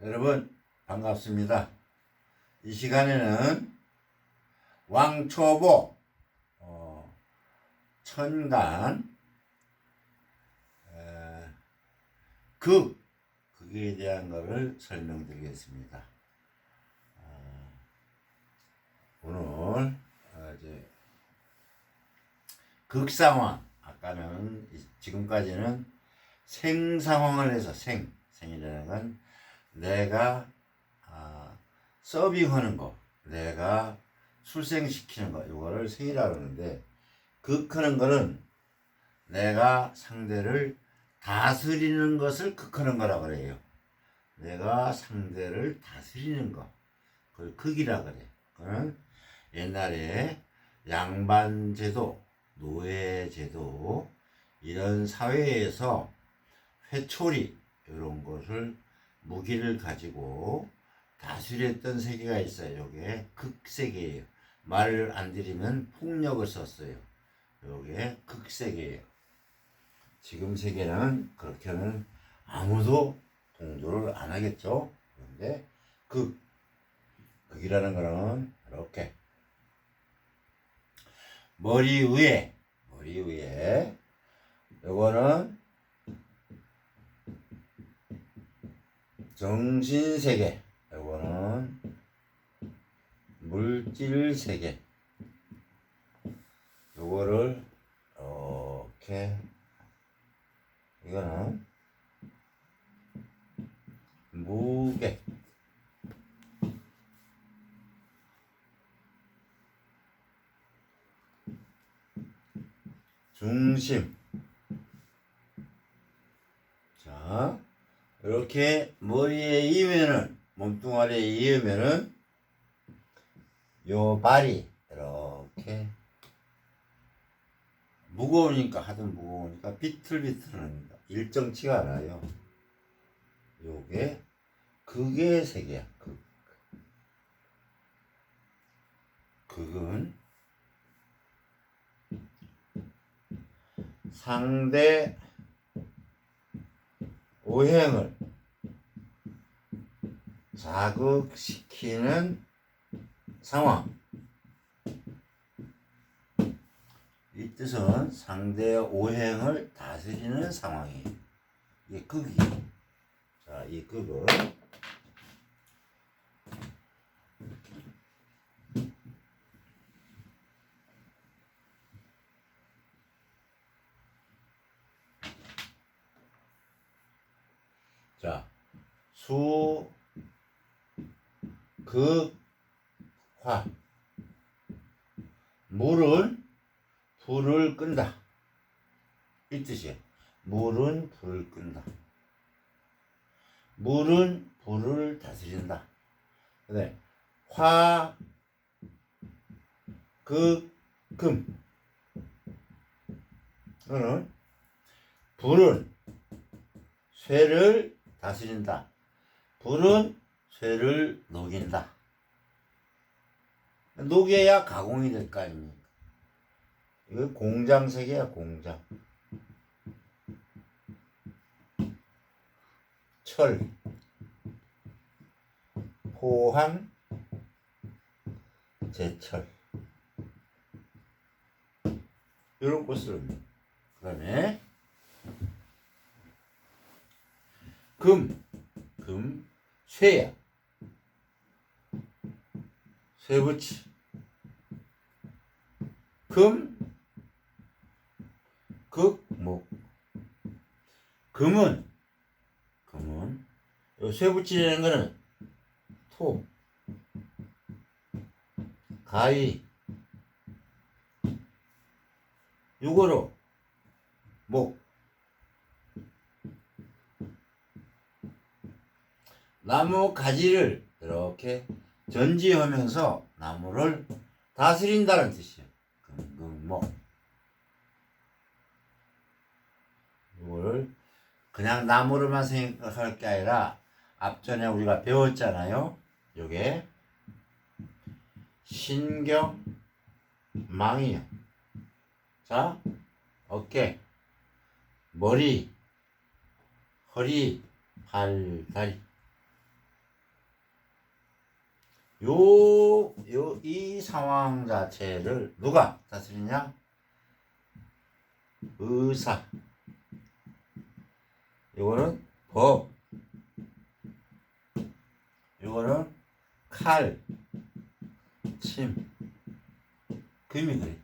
여러분 반갑습니다. 이 시간에는 왕초보 어, 천간 에, 극 극에 대한 것을 설명드리겠습니다. 어, 오늘 어, 이제 극 상황 아까는 이- 지금까지는 생 상황을 해서 생 생이라는 건 내가 아, 서빙하는 거, 내가 출생시키는 거, 이거를 생이라고 하는데 극하는 거는 내가 상대를 다스리는 것을 극하는 거라 그래요. 내가 상대를 다스리는 거, 그걸 극이라 그래. 그거는 옛날에 양반제도, 노예제도 이런 사회에서 회초리 이런 것을 무기를 가지고 다스렸던 세계가 있어요. 요게 극세계예요. 말을 안 들으면 폭력을 썼어요. 요게 극세계예요. 지금 세계는 그렇게는 아무도 동조를 안 하겠죠. 그런데 극 극이라는 거는 이렇게 머리 위에 머리 위에 요거는 정신세계. 요거는 물질세계. 요거를 이렇게 이거는 무게. 중심. 자 이렇게 머리에 이으면은 몸뚱아리에 이으면은 요 발이 이렇게 무거우니까 하든 무거우니까 비틀비틀합니다. 일정치가 않아요. 요게 극의 세계야. 극. 극은 상대 오행을 자극시키는 상황. 이 뜻은 상대의 오행을 다스리는 상황이에요. 이게 극이. 자, 이 극을 자, 수, 극, 화. 물은 불을 끈다. 이 뜻이에요. 물은 불을 끈다. 물은 불을 다스린다. 네. 화, 극, 금. 는 불은 쇠를 다스린다. 불은 쇠를 녹인다. 녹여야 가공이 될 거 아닙니까? 이거 공장 세계야, 공장. 철, 포항, 제철. 이런 꽃을. 그 다음에, 금, 금, 쇠야. 쇠붙이. 금, 극, 목. 금은, 금은, 요 쇠붙이라는 거는 토, 가위, 요거로 목. 나무 가지를 이렇게 전지하면서 나무를 다스린다는 뜻이에요. 금금목. 이거를 그냥 나무로만 생각할 게 아니라 앞전에 우리가 배웠잖아요. 요게 신경 망이요. 자, 어깨, 머리, 허리, 발, 다리. 요, 요, 이 상황 자체를 누가 다스리냐? 의사. 요거는 법. 요거는 칼, 침, 금이 그래.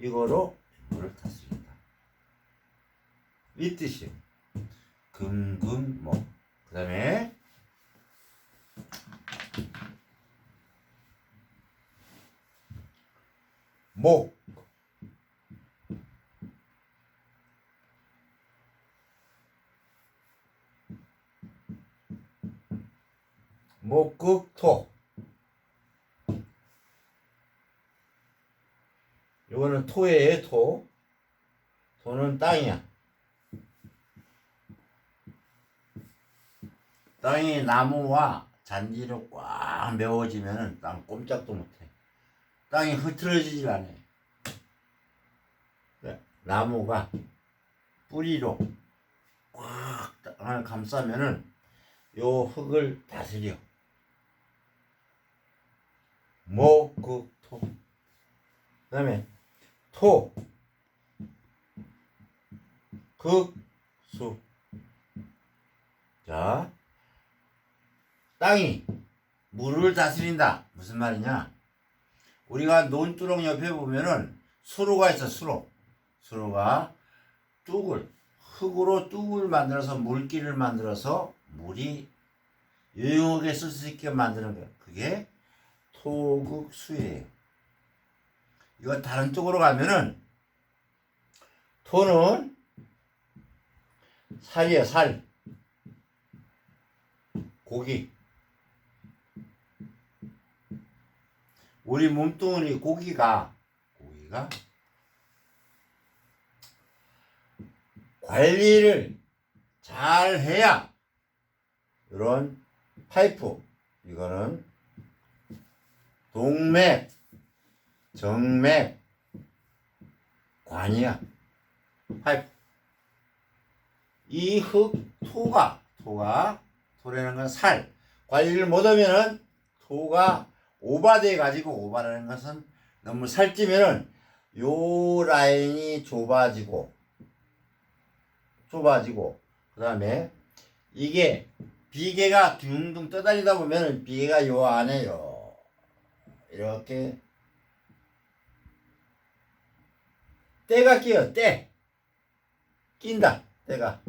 이거로 이거를 다스린다. 이 뜻이요. 금금목. 그 다음에 목. 목극토. 요거는 토예요, 토. 토는 땅이야. 땅이 나무와 잔디로 꽉 메워지면은 땅 꼼짝도 못해. 땅이 흐트러지질 않아. 네, 나무가 뿌리로 꽉 땅을 감싸면은 요 흙을 다스려. 목극토. 그 다음에 토, 극 수. 자, 땅이 물을 다스린다. 무슨 말이냐? 우리가 논두렁 옆에 보면은 수로가 있어, 수로. 수로가 뚝을, 흙으로 뚝을 만들어서 물길을 만들어서 물이 유용하게 쓸 수 있게 만드는 거예요. 그게 토극수예요. 이거 다른 쪽으로 가면은 토는 살이에요, 살. 고기. 우리 몸뚱아리 고기가 고기가 관리를 잘 해야 이런 파이프 이거는 동맥 정맥 관이야. 파이프. 이 흙 토가 토가 토라는 건 살. 관리를 못하면은 토가 오바돼 가지고 오바라는 것은 너무 살찌면은 요 라인이 좁아지고 좁아지고 그 다음에 이게 비계가 둥둥 떠다니다 보면은 비계가 요 안에 요. 이렇게 때가 끼어 때. 낀다 때가.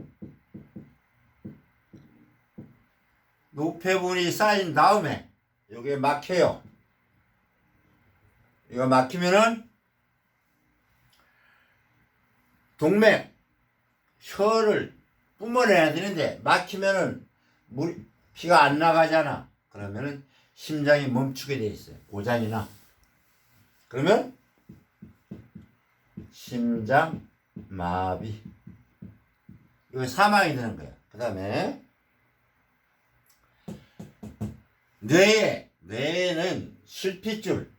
노폐분이 쌓인 다음에 요게 막혀요. 이거 막히면은 동맥 혀를 뿜어내야 되는데 막히면은 물 피가 안 나가잖아. 그러면은 심장이 멈추게 돼 있어요. 고장이나. 그러면 심장 마비. 이거 사망이 되는 거야. 그 다음에 뇌에 뇌에는 실핏줄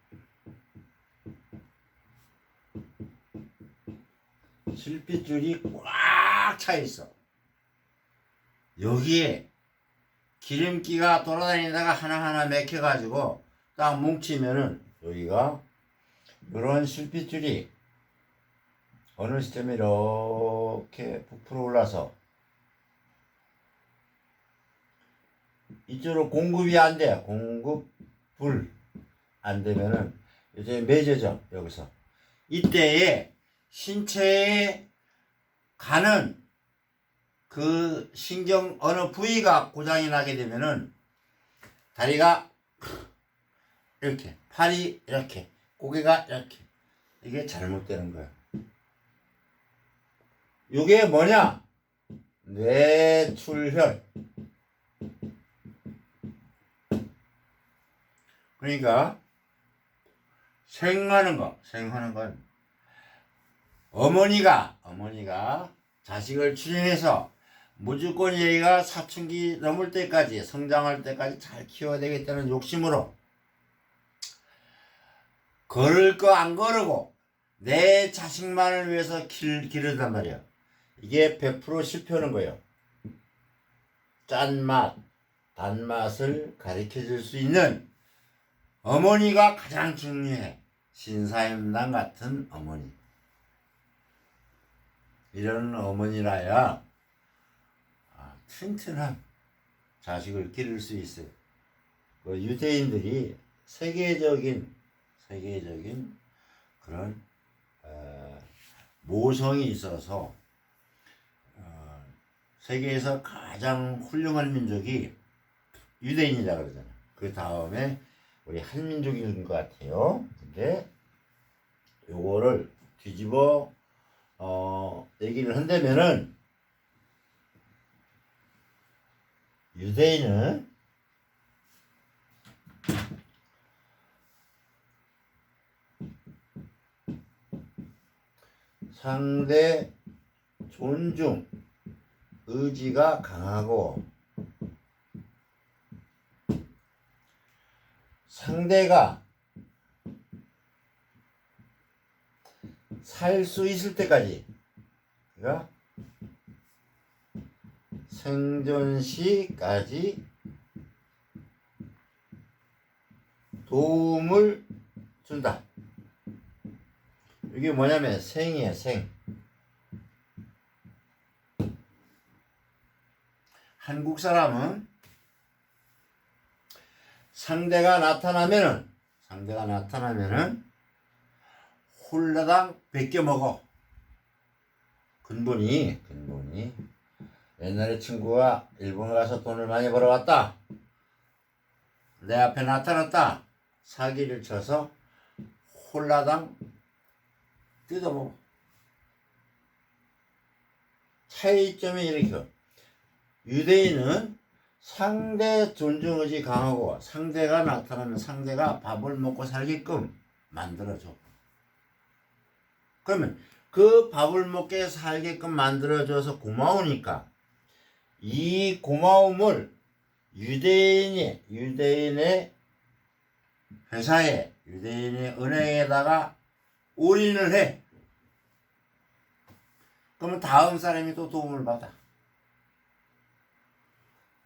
실핏줄이 꽉 차 있어. 여기에 기름기가 돌아다니다가 하나하나 맥혀가지고 딱 뭉치면은 여기가 이런 실핏줄이 어느 시점에 이렇게 부풀어 올라서 이쪽으로 공급이 안 돼요. 공급 불 안 되면은 이제 맺어져 여기서 이때에 신체에 가는 그 신경 어느 부위가 고장이 나게 되면은 다리가 이렇게 팔이 이렇게 고개가 이렇게 이게 잘못되는 거야. 이게 뭐냐? 뇌출혈. 그러니까 생하는 거, 생하는 건 어머니가 어머니가 자식을 출연해서 무조건 얘가 사춘기 넘을 때까지 성장할 때까지 잘 키워야 되겠다는 욕심으로 걸을 거 안 걸으고 내 자식만을 위해서 길, 기르단 말이야. 이게 100% 실패하는 거예요. 짠맛, 단맛을 가르쳐 줄 수 있는 어머니가 가장 중요해. 신사임당 같은 어머니. 이런 어머니라야 아, 튼튼한 자식을 기를 수 있어요. 그 유대인들이 세계적인 세계적인 그런 어, 모성이 있어서 어, 세계에서 가장 훌륭한 민족이 유대인이라 그러잖아. 그 다음에 우리 한민족인 것 같아요. 근데 요거를 뒤집어 어 얘기를 한다면은 유대인은 상대 존중 의지가 강하고 상대가 살 수 있을 때까지 그러니까 생존 시까지 도움을 준다. 이게 뭐냐면 생이에요, 생. 한국 사람은 상대가 나타나면은 상대가 나타나면은 홀라당 베껴 먹어. 근본이 근본이 옛날에 친구가 일본 가서 돈을 많이 벌어왔다. 내 앞에 나타났다. 사기를 쳐서 홀라당 뜯어먹어. 차이점이 이렇게 유대인은 상대 존중의지 강하고 상대가 나타나면 상대가 밥을 먹고 살게끔 만들어줘. 그러면 그 밥을 먹게 살게끔 만들어줘서 고마우니까 이 고마움을 유대인이 유대인의 회사에 유대인의 은행에다가 올인을 해. 그러면 다음 사람이 또 도움을 받아.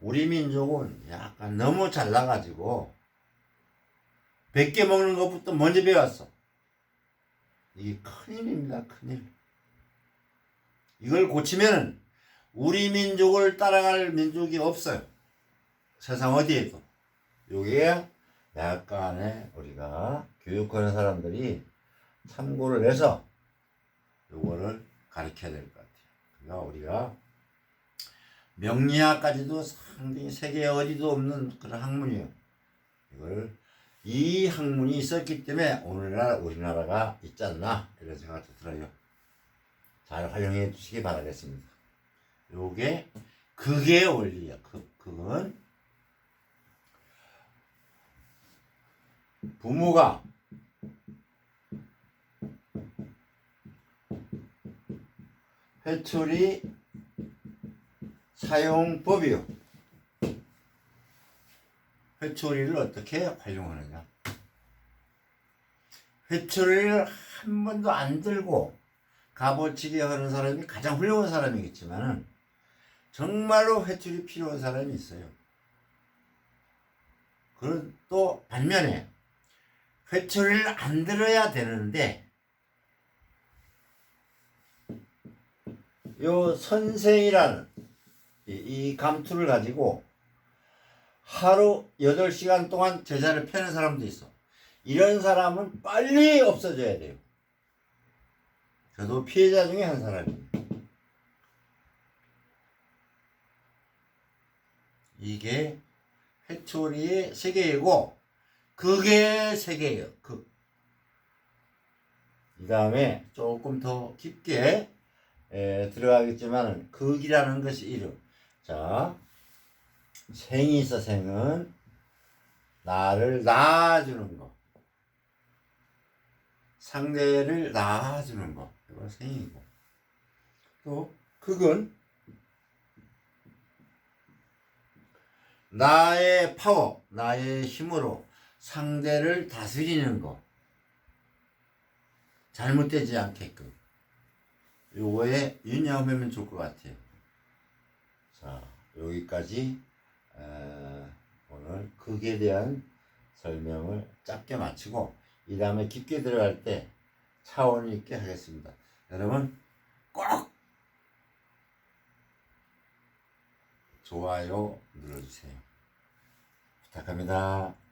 우리 민족은 약간 너무 잘나가지고 100개 먹는 것부터 먼저 배웠어. 이게 큰일입니다, 큰일. 이걸 고치면 우리 민족을 따라갈 민족이 없어요. 세상 어디에도. 요게 약간의 우리가 교육하는 사람들이 참고를 해서 요거를 가르쳐야 될 것 같아요. 그러니까 우리가 명리학까지도 상당히 세계 어디도 없는 그런 학문이에요. 이걸 이 학문이 있었기 때문에 오늘날 우리나라가 있지 않나 이런 생각도 들어요. 잘 활용해 주시기 바라겠습니다. 요게 극의 원리야. 극, 극은 부모가 회초리 사용법이요. 회초리를 어떻게 활용하느냐. 회초리를 한 번도 안 들고 갑오치기 하는 사람이 가장 훌륭한 사람이겠지만은 정말로 회초리 필요한 사람이 있어요. 그런 또 반면에 회초리를 안 들어야 되는데 요 선생이라는 이, 이 감투를 가지고 하루 8시간 동안 제자를 펴는 사람도 있어. 이런 사람은 빨리 없어져야 돼요. 저도 피해자 중에 한 사람이에요. 이게 해초리의 세계이고 극의 세계예요. 극. 그 다음에 조금 더 깊게 에, 들어가겠지만 극이라는 것이 이름. 자, 생이 있어 생은 나를 낳아주는 거. 상대를 낳아주는 거. 이거 생이고. 또 극은 나의 파워, 나의 힘으로 상대를 다스리는 거. 잘못되지 않게끔. 요거에 유념하면 좋을 것 같아요. 자, 여기까지 에, 오늘 극에 대한 설명을 짧게 마치고 이 다음에 깊게 들어갈 때 차원 있게 하겠습니다. 여러분 꼭 좋아요 눌러주세요. 부탁합니다.